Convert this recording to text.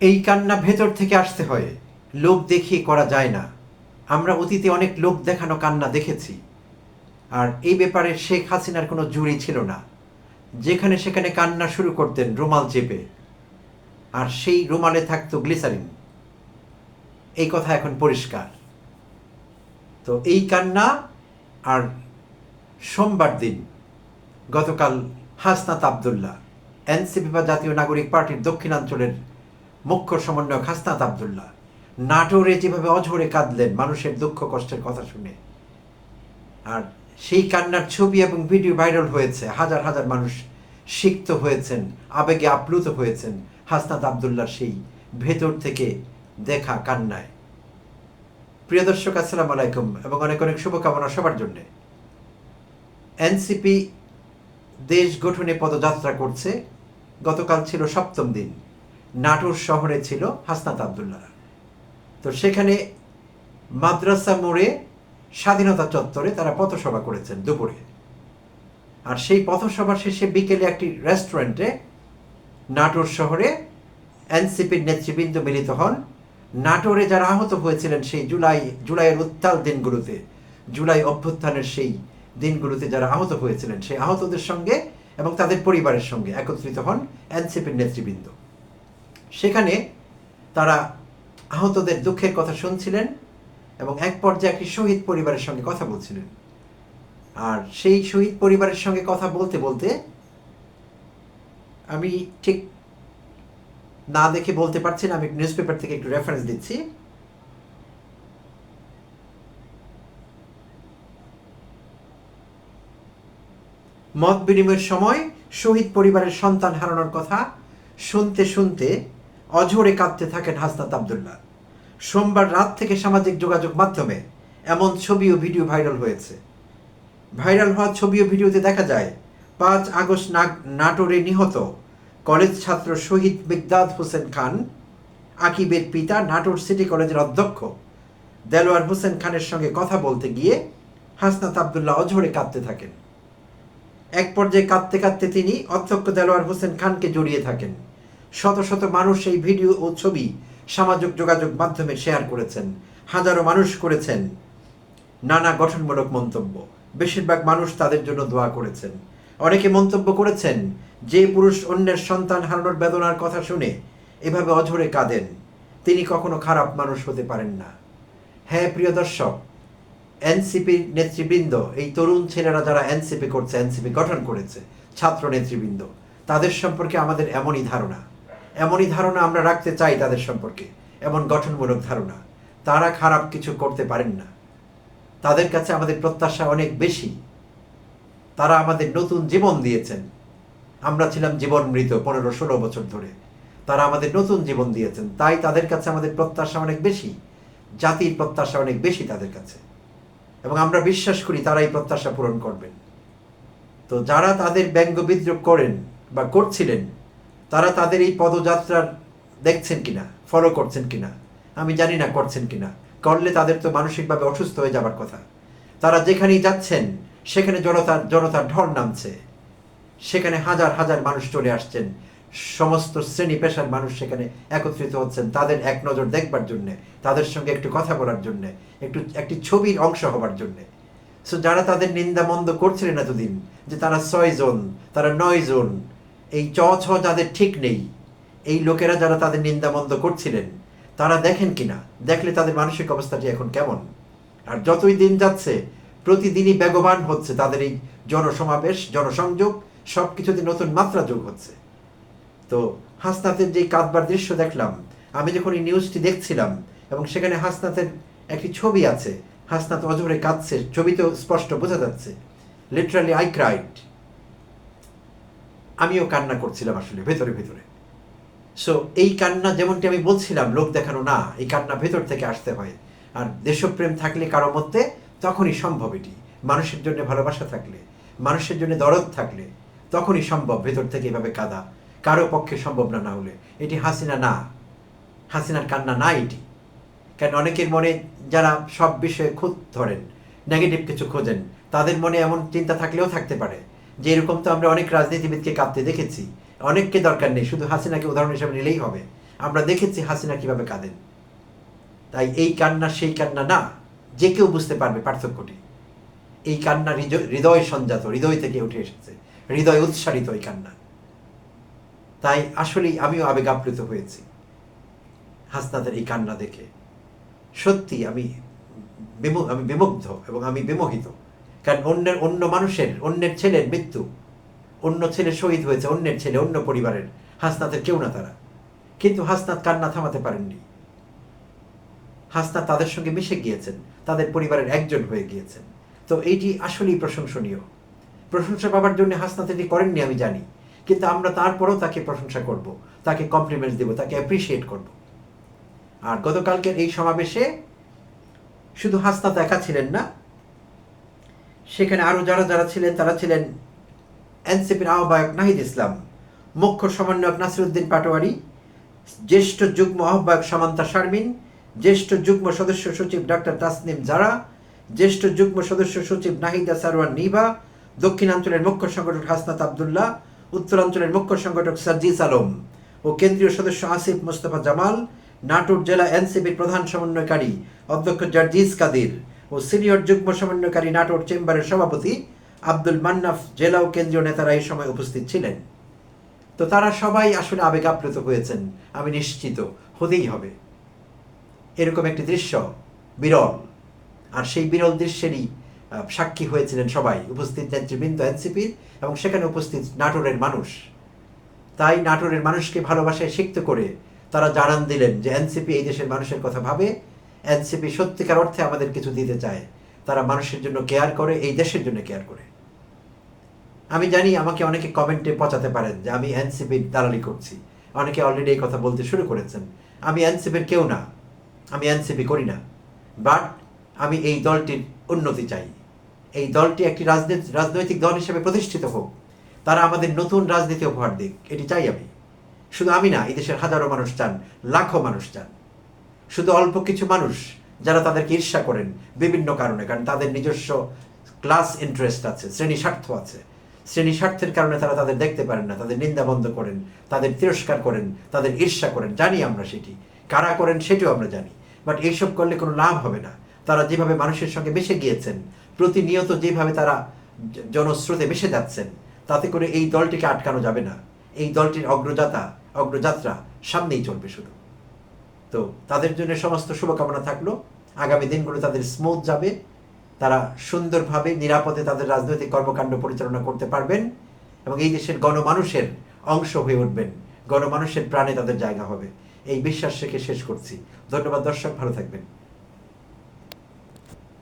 এই কান্না ভেতর থেকে আসতে হয়। লোক দেখিয়ে করা যায় না। আমরা অতীতে অনেক লোক দেখানো কান্না দেখেছি। আর এই ব্যাপারে শেখ হাসিনার কোনো জুড়ি ছিল না। যেখানে সেখানে কান্না শুরু করতেন রুমাল চেপে। আর সেই রুমালে থাকতো গ্লিসারিন। এই কথা এখন পরিষ্কার। তো এই কান্না আর সোমবার দিন গতকাল হাসনাত আবদুল্লাহ, এনসিপি বা জাতীয় নাগরিক পার্টির দক্ষিণাঞ্চলের মুখ্য সমন্বয়ক হাসনাত আবদুল্লাহ। নাটোরে যেভাবে অঝরে কাঁদলেন, মানুষের দুঃখ কষ্টের কথা শুনে। আর সেই কান্নার ছবি এবং ভিডিও ভাইরাল হয়েছে, হাজার হাজার মানুষ সিক্ত হয়েছেন, আবেগে আপ্লুত হয়েছেন হাসনাত আবদুল্লার সেই ভেতর থেকে দেখা কান্নায়। প্রিয় দর্শক, আসসালামু আলাইকুম এবং অনেক অনেক শুভকামনা সবার জন্যে। এনসিপি দেশ গঠনে পদযাত্রা করছে। গতকাল ছিল সপ্তম দিন। নাটোর শহরে ছিল হাসনাত আবদুল্লাহ। তো সেখানে মাদ্রাসা মোড়ে স্বাধীনতা চত্বরে তারা পথসভা করেছেন দুপুরে। আর সেই পথসভা শেষে বিকেলে একটি রেস্টুরেন্টে নাটোর শহরে এনসিপির নেতৃবৃন্দ মিলিত হন। নাটোরে যারা আহত হয়েছিলেন সেই জুলাই, জুলাইয়ের উত্তাল দিনগুলোতে, জুলাই অভ্যুত্থানের সেই দিনগুলোতে যারা আহত হয়েছিলেন সেই আহতদের সঙ্গে এবং তাদের পরিবারের সঙ্গে একত্রিত হন এনসিপির নেতৃবৃন্দ। সেখানে তারা আহতদের দুঃখের কথা শুনছিলেন এবং এক পর্যায়ে একটি শহীদ পরিবারের সঙ্গে কথা বলছিলেন। আর সেই শহীদ পরিবারের সঙ্গে কথা বলতে বলতে আমি ঠিক না দেখে বলতে পারছি না, আমি নিউজ পেপার থেকে একটু রেফারেন্স দিচ্ছি। মত বিনিময়ের সময় শহীদ পরিবারের সন্তান হারানোর কথা শুনতে শুনতে অঝরে কাঁদতে থাকেন হাসনাত আবদুল্লাহ। সোমবার রাত থেকে সামাজিক যোগাযোগ মাধ্যমে এমন ছবি ও ভিডিও ভাইরাল হয়েছে। ভাইরাল হওয়া ছবি ও ভিডিওতে দেখা যায়, পাঁচ আগস্ট নাটোরে নিহত কলেজ ছাত্র শহীদ বিগদাদ হোসেন খান, আকিবের পিতা নাটোর সিটি কলেজের অধ্যক্ষ, দেলোয়ার হোসেন খানের সঙ্গে কথা বলতে গিয়ে হাসনাত আবদুল্লাহ অঝরে কাঁদতে থাকেন। এক পর্যায়ে কাঁদতে কাঁদতে তিনি অধ্যক্ষ দেলোয়ার হোসেন খানকে জড়িয়ে থাকেন। শত শত মানুষ এই ভিডিও ও ছবি সামাজিক যোগাযোগ মাধ্যমে শেয়ার করেছেন, হাজারো মানুষ করেছেন। নানা গঠনমূলক মন্তব্য। বেশিরভাগ মানুষ তাদের জন্য দোয়া করেছেন। অনেকে মন্তব্য করেছেন, যে পুরুষ অন্যের সন্তান হারানোর বেদনার কথা শুনে এভাবে অঝরে কাঁদেন। তিনি কখনো খারাপ মানুষ হতে পারেন না। হ্যাঁ প্রিয় দর্শক এনসিপির নেতৃবৃন্দ, এই তরুণ ছেলেরা যারা এনসিপি করছে, এনসিপি গঠন করেছে, ছাত্র নেতৃবৃন্দ, তাদের সম্পর্কে আমাদের এমনই ধারণা। এমনই ধারণা আমরা রাখতে চাই তাদের সম্পর্কে। এমন গঠনমূলক ধারণা। তারা খারাপ কিছু করতে পারেন না। তাদের কাছে আমাদের প্রত্যাশা অনেক বেশি। তারা আমাদের নতুন জীবন দিয়েছেন। আমরা ছিলাম জীবন মৃত পনেরো ষোলো বছর ধরে। তারা আমাদের নতুন জীবন দিয়েছেন। তাই তাদের কাছে আমাদের প্রত্যাশা অনেক বেশি। জাতির প্রত্যাশা অনেক বেশি তাদের কাছে। এবং আমরা বিশ্বাস করি তারা এই প্রত্যাশা পূরণ করবেন। তো যারা তাদের ব্যঙ্গ বিদ্রোহ করেন বা করছিলেন তারা তাদের এই পদযাত্রার দেখছেন কিনা ফলো করছেন কিনা, আমি জানি না করছেন কিনা। করলে তাদের তো মানসিকভাবে অসুস্থ হয়ে যাবার কথা। তারা যেখানেই যাচ্ছেন, সেখানে জনতার জনতার ঢল নামছে। সেখানে হাজার হাজার মানুষ চলে আসছেন। সমস্ত শ্রেণি পেশার মানুষ সেখানে একত্রিত হচ্ছেন তাদের এক নজর দেখবার জন্যে, তাদের সঙ্গে একটু কথা বলার জন্যে, একটু, একটি ছবির অংশ হবার জন্যে। সো যারা তাদের নিন্দা মন্দ করছিলেন এতদিন, যে তারা ছয় জন, তারা নয় জন এই চ ছ যাদের ঠিক নেই, এই লোকেরা যারা তাদের নিন্দা মন্দ করছিলেন, তারা দেখেন কিনা? দেখলে তাদের মানসিক অবস্থাটি এখন কেমন? আর যতই দিন যাচ্ছে, প্রতিদিনই বেগবান হচ্ছে তাদের এই জনসমাবেশ, জনসংযোগ সব কিছুতে নতুন মাত্রা যোগ হচ্ছে। তো হাসনাতের যে কাঁদবার দৃশ্য দেখলাম, আমি যখন এই নিউজটি দেখছিলাম, এবং সেখানে হাসনাতের একটি ছবি আছে, হাসনাত অজরে কাঁদছে ছবি তো স্পষ্ট বোঝা যাচ্ছে লিটারালি আই ক্রাইড আমিও কান্না করছিলাম আসলে, ভেতরে ভেতরে। সো এই কান্না যেমনটি আমি বলছিলাম, লোক দেখানো না, এই কান্না ভেতর থেকে আসতে হয়। আর দেশপ্রেম থাকলে কারও মধ্যে তখনই সম্ভব এটি। মানুষের জন্য ভালোবাসা থাকলে, মানুষের জন্য দরদ থাকলে তখনই সম্ভব ভেতর থেকে এভাবে কাদা। কারও পক্ষে সম্ভব না না হলে। এটি হাসিনা না। হাসিনার কান্না না এটি। কেন অনেকের মনে যারা সব বিষয়ে খুঁত ধরেন নেগেটিভ কিছু খোঁজেন, তাদের মনে এমন চিন্তা থাকলেও থাকতে পারে। যে এরকম তো আমরা অনেক রাজনীতিবিদকে কাঁদতে দেখেছি, অনেককে দরকার নেই, শুধু হাসিনাকে উদাহরণ হিসাবে নিলেই হবে। আমরা দেখেছি হাসিনা কীভাবে কাঁদেন। তাই এই কান্না, সেই কান্না না, যে কেউ বুঝতে পারবে পার্থক্যটি। এই কান্না হৃদয়- সঞ্জাত, হৃদয় থেকে উঠে এসেছে। হৃদয় উৎসারিত এই কান্না। তাই আসলেই আমিও আবেগ আপ্লুত হয়েছি হাসনাদের এই কান্না দেখে। সত্যি আমি আমি বিমুগ্ধ এবং আমি বিমোহিত। কারণ অন্যের, অন্য মানুষের, অন্যের ছেলের মৃত্যু। অন্য ছেলে শহীদ হয়েছে, অন্যের ছেলে, অন্য পরিবারের। হাসনাতের কেউ না তারা। কিন্তু হাসনাত কান্না থামাতে পারেননি। হাসনাত তাদের সঙ্গে মিশে গিয়েছেন, তাদের পরিবারের একজন হয়ে গিয়েছেন। তো এইটি আসলেই প্রশংসনীয়। প্রশংসা পাবার জন্য হাসনাত এটি করেননি, আমি জানি। কিন্তু আমরা তারপরেও তাকে প্রশংসা করব, তাকে কমপ্লিমেন্ট দেব, তাকে অ্যাপ্রিসিয়েট করব। আর গতকালকের এই সমাবেশে শুধু হাসনাত একা ছিলেন না সেখানে আরও যারা যারা ছিলেন, তারা ছিলেন এনসিপির আহ্বায়ক নাহিদ ইসলাম, মুখ্য সমন্বয়ক নাসিরুদ্দিন পাটোয়ারি, জ্যেষ্ঠ যুগ্ম আহ্বায়ক সামান্তা শারমিন, জ্যেষ্ঠ যুগ্ম সদস্য সচিব ডাক্তার তাসনিম জারা, জ্যেষ্ঠ যুগ্ম সদস্য সচিব নাহিদা সারওয়ান নিবা দক্ষিণাঞ্চলের মুখ্য সংগঠক হাসনাত আবদুল্লাহ, উত্তরাঞ্চলের মুখ্য সংগঠক সার্জিস আলম ও কেন্দ্রীয় সদস্য আসিফ মোস্তফা জামাল, নাটোর জেলা এনসিপির প্রধান সমন্বয়কারী অধ্যক্ষ জার্জিজ কাদির। ও সিনিয়র যুগ্ম সমন্বয়কারী নাটোর চেম্বারের সভাপতি আব্দুল মান্নাফ জেলা ও কেন্দ্রীয় নেতারা এই সময় উপস্থিত ছিলেন। তো তারা সবাই আসলে আবেগ আপ্লুত হয়েছেন। আমি নিশ্চিত হতেই হবে। এরকম একটি দৃশ্য, বিরল। আর সেই বিরল দৃশ্যেরই সাক্ষী হয়েছিলেন সবাই। উপস্থিত নেতৃবৃন্দ এনসিপির এবং সেখানে উপস্থিত নাটোরের মানুষ। তাই নাটোরের মানুষকে ভালোবাসায় সিক্ত করে তারা জানান দিলেন যে এনসিপি এই দেশের মানুষের কথা ভাবে এনসিপি সত্যিকার অর্থে আমাদের কিছু দিতে চায়। তারা মানুষের জন্য কেয়ার করে, এই দেশের জন্য কেয়ার করে। আমি জানি আমাকে অনেকে কমেন্টে পচাতে পারেন যে আমি এনসিপির দালালি করছি। অনেকে অলরেডি এই কথা বলতে শুরু করেছেন। আমি এনসিপির কেউ না। আমি এনসিপি করি না। বাট আমি এই দলটির উন্নতি চাই। এই দলটি একটি রাজনীতি, রাজনৈতিক দল হিসেবে প্রতিষ্ঠিত হোক। তারা আমাদের নতুন রাজনীতি উপহার দিক। এটি চাই আমি। শুধু আমি না, এই দেশের হাজারো মানুষ চান, লাখো মানুষ চান। শুধু অল্প কিছু মানুষ যারা তাদেরকে ঈর্ষা করেন বিভিন্ন কারণে, কারণ তাদের নিজস্ব ক্লাস ইন্টারেস্ট আছে, শ্রেণি স্বার্থ আছে। শ্রেণি স্বার্থের কারণে তারা তাদের দেখতে পারেন না, তাদের নিন্দা বন্ধ করেন, তাদের তিরস্কার করেন, তাদের ঈর্ষা করেন। জানি আমরা সেটি। কারা করেন সেটিও আমরা জানি। বাট এইসব করলে কোনো লাভ হবে না। তারা যেভাবে মানুষের সঙ্গে মিশে গিয়েছেন, প্রতিনিয়ত যেভাবে তারা জনস্রোতে মিশে যাচ্ছেন, তাতে করে এই দলটিকে আটকানো যাবে না। এই দলটির অগ্রযাত্রা অগ্রযাত্রা সামনেই চলবে শুধু। তো তাদের জন্য সমস্ত শুভকামনা থাকল। আগামী দিনগুলো তাদের স্মুথ যাবে। তারা সুন্দরভাবে, নিরাপদে তাদের রাজনৈতিক কর্মকাণ্ড পরিচালনা করতে পারবেন এবং এই দেশের গণমানুষের অংশ হয়ে উঠবেন। গণমানুষের প্রাণে তাদের জায়গা হবে। এই বিশ্বাস রেখে শেষ করছি। ধন্যবাদ, দর্শক, ভালো থাকবেন।